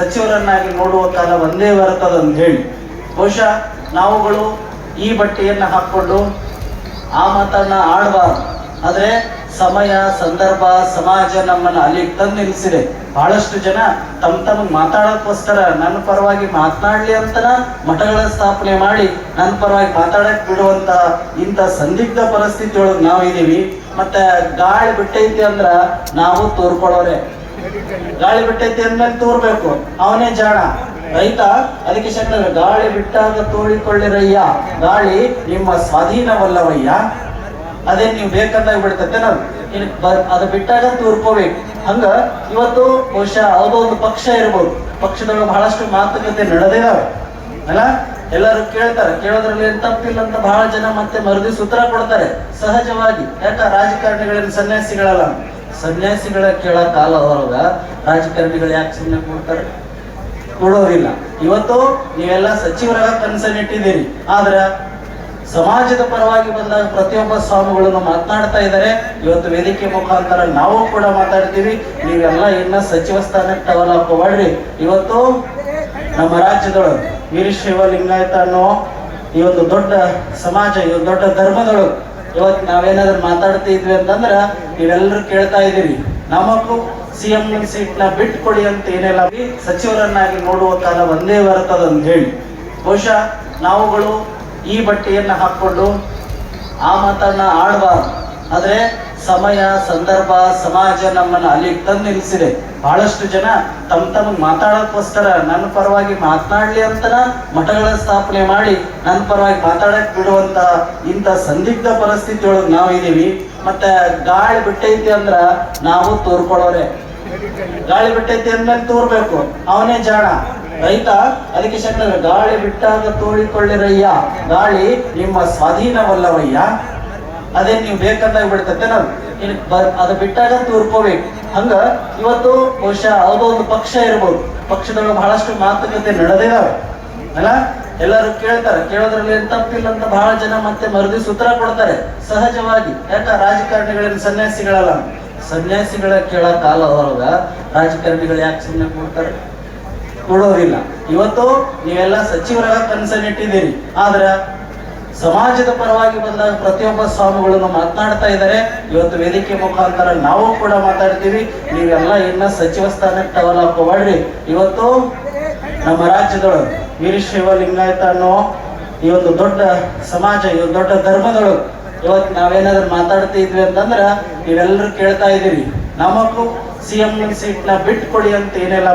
ಸಚಿವರನ್ನಾಗಿ ನೋಡುವ ಕಾಲ ಒಂದೇ ಬರ್ತದಂತ ಹೇಳಿ. ಬಹುಶಃ ನಾವುಗಳು ಈ ಬಟ್ಟೆಯನ್ನು ಹಾಕ್ಕೊಂಡು ಆ ಮಾತನ್ನ ಆಡಬಾರ್ದು. ಆದರೆ ಸಮಯ, ಸಂದರ್ಭ, ಸಮಾಜ ನಮ್ಮನ್ನ ಅಲ್ಲಿಗೆ ತಂದು ನಿಲ್ಲಿಸಿದೆ ಬಹಳಷ್ಟು ಜನ ತಮ್ಮ ತಮಗೆ ಮಾತಾಡೋಕ್ಕೋಸ್ಕರ ನನ್ನ ಪರವಾಗಿ ಮಾತನಾಡಲಿ ಅಂತನ ಮಠಗಳ ಸ್ಥಾಪನೆ ಮಾಡಿ ನನ್ನ ಪರವಾಗಿ ಮಾತಾಡಕ್ ಬಿಡುವಂತ ಇಂಥ ಸಂದಿಗ್ಧ ಪರಿಸ್ಥಿತಿ ಒಳಗೆ ನಾವಿದೀವಿ ಮತ್ತೆ ಗಾಳಿ ಬಿಟ್ಟೈತಿ ಅಂದ್ರೆ ನಾವು ತೋರ್ಕೊಳ್ಳೋರೆ. ಗಾಳಿ ಬಿಟ್ಟೈತಿ ಅಂದ್ಮೇಲೆ ತೋರ್ಬೇಕು. ಅವನೇ ಜಾಣ. ರೈತ, ಅದಕ್ಕೆ ಶಂಕರ, ಗಾಳಿ ಬಿಟ್ಟಾಗ ತೋಳಿಕೊಳ್ಳಿರಯ್ಯ ಗಾಳಿ ನಿಮ್ಮ ಸ್ವಾಧೀನವಲ್ಲವಯ್ಯ. ಅದೇ ನೀವು ಬೇಕಂದಾಗ ಬಿಡ್ತೈತೆ ನಾವು ಅದ ಬಿಟ್ಟಾಗ ತೂರ್ಕೋಬೇಕು. ಹಂಗ ಇವತ್ತು ಬಹುಶಃ ಯಾವುದೋ ಒಂದು ಪಕ್ಷ ಇರ್ಬೋದು. ಪಕ್ಷದೊಳಗೆ ಬಹಳಷ್ಟು ಮಾತುಕತೆ ನಡೆದಿದಾವೆ. ಅಲ್ಲ? ಎಲ್ಲರೂ ಕೇಳ್ತಾರೆ. ಕೇಳೋದ್ರಲ್ಲಿ ಏನ್ ತಪ್ಪಿಲ್ಲ ಅಂತ ಬಹಳ ಜನ ಮತ್ತೆ ಮರುದಿ ಉತ್ತರ ಕೊಡ್ತಾರೆ. ಸಹಜವಾಗಿ. ಯಾಕ? ರಾಜಕಾರಣಿಗಳಲ್ಲಿ ಸನ್ಯಾಸಿಗಳಲ್ಲ. ಸನ್ಯಾಸಿಗಳ ಕೇಳ ಕಾಲ ಹೊರಗ ರಾಜಕಾರಣಿಗಳು ಯಾಕೆ ಸುಮ್ಮನೆ ಕೊಡ್ತಾರೆ? ಕೊಡೋದಿಲ್ಲ ಇವತ್ತು ನೀವೆಲ್ಲ ಸಚಿವರಾಗ ಕನಸನ್ನಿಟ್ಟಿದ್ದೀರಿ ಆದ್ರ ಸಮಾಜದ ಪರವಾಗಿ ಬಂದಾಗ ಪ್ರತಿಯೊಬ್ಬ ಸ್ವಾಮಿಗಳನ್ನು ಮಾತನಾಡ್ತಾ ಇದ್ದಾರೆ. ಇವತ್ತು ವೇದಿಕೆ ಮುಖಾಂತರ ನಾವು ಕೂಡ ಮಾತಾಡ್ತೀವಿ. ನೀವೆಲ್ಲ ಇನ್ನ ಸಚಿವ ಸ್ಥಾನಕ್ಕೆ ಟವಲ್ ಮಾಡ್ರಿ ಇವತ್ತು ನಮ್ಮ ರಾಜ್ಯದೊಳಗೆ ವೀರಶೈವ ಲಿಂಗಾಯತ ಅನ್ನೋ ಈ ಒಂದು ದೊಡ್ಡ ಸಮಾಜ, ಈ ದೊಡ್ಡ ಧರ್ಮದೊಳಗೆ ಇವತ್ತು ನಾವೇನಾದ್ರೂ ಮಾತಾಡ್ತಿದ್ವಿ ಅಂತಂದ್ರ ನೀವೆಲ್ಲರೂ ಕೇಳ್ತಾ ಇದ್ದೀರಿ. ನಮಗೂ ಸಿ ಎಂ ಸೀಟ್ನ ಬಿಟ್ಟು ಕೊಡಿ ಅಂತ ಏನೆಲ್ಲ ಸಚಿವರನ್ನಾಗಿ ನೋಡುವ ಕಾಲ ಒಂದೇ ಬರ್ತದಂತ ಹೇಳಿ. ಬಹುಶಃ ನಾವುಗಳು ಈ ಬಟ್ಟೆಯನ್ನ ಹಾಕೊಂಡು ಆ ಮಾತನ್ನ ಆಡಬಾರ್ದು. ಆದ್ರೆ ಸಮಯ, ಸಂದರ್ಭ, ಸಮಾಜ ನಮ್ಮನ್ನ ಅಲ್ಲಿಗೆ ತಂದು ನಿಲ್ಲಿಸಿದೆ. ಬಹಳಷ್ಟು ಜನ ತಮ್ಮ ತಮಗೆ ಮಾತಾಡೋಕ್ಕೋಸ್ಕರ ನನ್ನ ಪರವಾಗಿ ಮಾತನಾಡಲಿ ಅಂತನ ಮಠಗಳ ಸ್ಥಾಪನೆ ಮಾಡಿ ನನ್ನ ಪರವಾಗಿ ಮಾತಾಡಕ್ ಬಿಡುವಂತ ಇಂಥ ಸಂದಿಗ್ಧ ಪರಿಸ್ಥಿತಿ ಒಳಗೆ ನಾವಿದ್ದೀವಿ ಮತ್ತೆ ಗಾಳಿ ಬಿಟ್ಟೈತಿ ಅಂದ್ರ ನಾವು ತೋರ್ಕೊಳ್ಳೋರೆ. ಗಾಳಿ ಬಿಟ್ಟೈತಿ ಅಂದ್ಮೇಲೆ ತೋರ್ಬೇಕು. ಅವನೇ ಜಾಣ. ರೈತ, ಅದಕ್ಕೆ ಶಂಕರ ಗಾಳಿ ಬಿಟ್ಟಾಗ ತೋಳಿಕೊಳ್ಳಿರಯ್ಯ ಗಾಳಿ ನಿಮ್ಮ ಸ್ವಾಧೀನವಲ್ಲವಯ್ಯ. ಅದೇ ನೀವು ಬೇಕಂದಾಗ ಬಿಡ್ತತೆ ನಾವು. ಇನ್ ಬರ್ ಅದು ಬಿಟ್ಟಾಗ ತೂರ್ಕೋಬೇಕು. ಹಂಗ ಇವತ್ತು ಬಹುಶಃ ಯಾವುದೋ ಒಂದು ಪಕ್ಷ ಇರ್ಬೋದು. ಪಕ್ಷದೊಳಗೆ ಬಹಳಷ್ಟು ಮಾತುಕತೆ ನಡೆದಿದಾವೆ. ಅಲ್ಲ? ಎಲ್ಲರೂ ಕೇಳ್ತಾರೆ. ಕೇಳೋದ್ರಲ್ಲಿ ಏನ್ ತಪ್ಪಿಲ್ಲ ಅಂತ ಬಹಳ ಜನ ಮತ್ತೆ ಮರುದಿ ಸೂತ್ರ ಕೊಡ್ತಾರೆ. ಸಹಜವಾಗಿ. ಯಾಕ? ರಾಜಕಾರಣಿಗಳಲ್ಲಿ ಸನ್ಯಾಸಿಗಳಲ್ಲ. ಸನ್ಯಾಸಿಗಳ ಕೇಳ ಕಾಲ ಹೊರಗ ರಾಜಕಾರಣಿಗಳು ಯಾಕೆ ಸುಮ್ಮನೆ ಕೊಡ್ತಾರೆ? ಕೊಡೋದಿಲ್ಲ ಇವತ್ತು ನೀವೆಲ್ಲ ಸಚಿವರಾಗ ಕನಸನ್ನಿಟ್ಟಿದ್ದೀರಿ. ಆದ್ರ ಸಮಾಜದ ಪರವಾಗಿ ಬಂದಾಗ ಪ್ರತಿಯೊಬ್ಬ ಸ್ವಾಮಿಗಳನ್ನು ಮಾತನಾಡ್ತಾ ಇದ್ದಾರೆ. ಇವತ್ತು ವೇದಿಕೆ ಮುಖಾಂತರ ನಾವು ಕೂಡ ಮಾತಾಡ್ತೀವಿ. ನೀವೆಲ್ಲ ಇನ್ನ ಸಚಿವ ಸ್ಥಾನಕ್ಕೆ ಟವಲ್ ಮಾಡ್ರಿ ಇವತ್ತು ನಮ್ಮ ರಾಜ್ಯದೊಳಗೆ ವೀರಶೈವ ಲಿಂಗಾಯತ ಅನ್ನೋ ಈ ಒಂದು ದೊಡ್ಡ ಸಮಾಜ, ಈ ದೊಡ್ಡ ಧರ್ಮದೊಳಗೆ ಇವತ್ತು ನಾವೇನಾದ್ರೂ ಮಾತಾಡ್ತಿದ್ವಿ ಅಂತಂದ್ರ ನೀವೆಲ್ಲರೂ ಕೇಳ್ತಾ ಇದ್ದೀರಿ. ನಮಗೂ ಸಿ ಎಂ ಸೀಟ್ನ ಬಿಟ್ಟು ಕೊಡಿ ಅಂತ ಏನೆಲ್ಲ